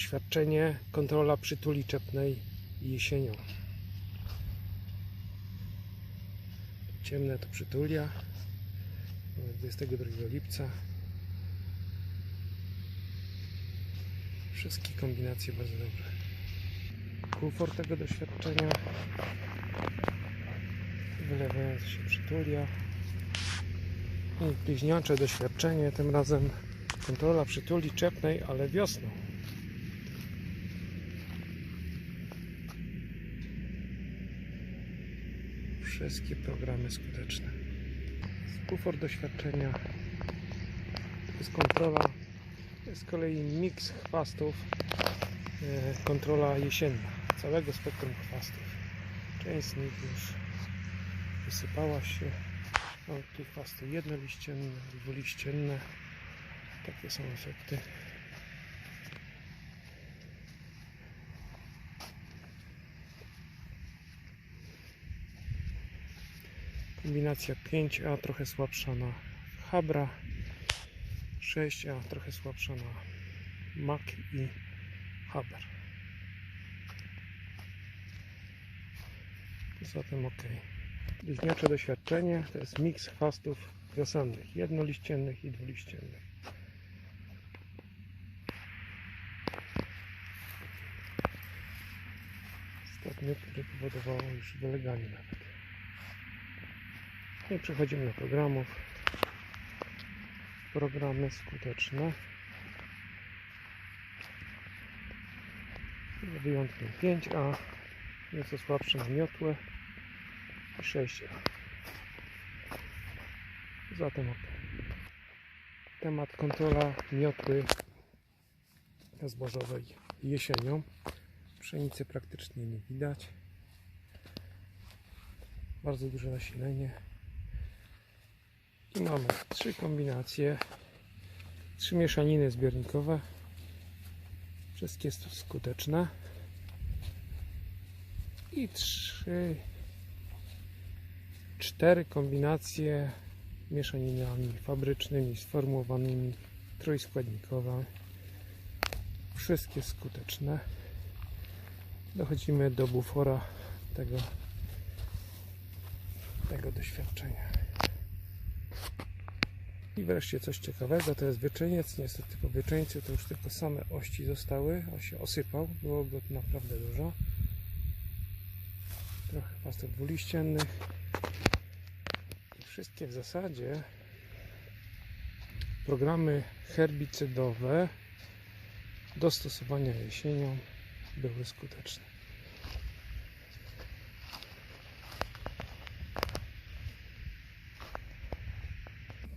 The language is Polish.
Świadczenie kontrola przytuli czepnej jesienią. Ciemne to przytulia. Mamy 22 lipca. Wszystkie kombinacje bardzo dobre. Kufor tego doświadczenia. Wylewająca się przytulia. I bliźniacze doświadczenie, tym razem kontrola przytuli czepnej, ale wiosną. Wszystkie programy skuteczne. Bufor doświadczenia. Jest kontrola. Z kolei miks chwastów. e, Kontrola jesienna. Całego spektrum chwastów. Część z nich już wysypała się. Mam tu chwasty jednoliścienne, dwuliścienne. Takie są efekty. Kombinacja 5A trochę słabsza na Habra, 6A trochę słabsza na Mac i Haber. Zatem ok. Bliźniacze doświadczenie to jest miks chwastów wiosennych, jednoliściennych i dwuliściennych. Stopnie, które powodowało już wyleganie nawet. I przechodzimy do programów. Programy skuteczne. Z wyjątkiem 5A, nieco słabsze na miotłę i 6A. Zatem ok. Temat kontrola miotły zbożowej jesienią. Pszenicy praktycznie nie widać. Bardzo duże nasilenie. I mamy trzy kombinacje, trzy mieszaniny zbiornikowe. Wszystkie stu- skuteczne. I trzy, cztery kombinacje mieszaninami fabrycznymi, sformułowanymi trójskładnikowe. Wszystkie skuteczne. Dochodzimy do bufora tego, tego doświadczenia. I wreszcie coś ciekawego, to jest wyczeniec. Niestety po wyczeńcu to już tylko same ości zostały. On się osypał, było go tu naprawdę dużo. Trochę pastów dwuliściennych. I wszystkie w zasadzie programy herbicydowe do stosowania jesienią były skuteczne.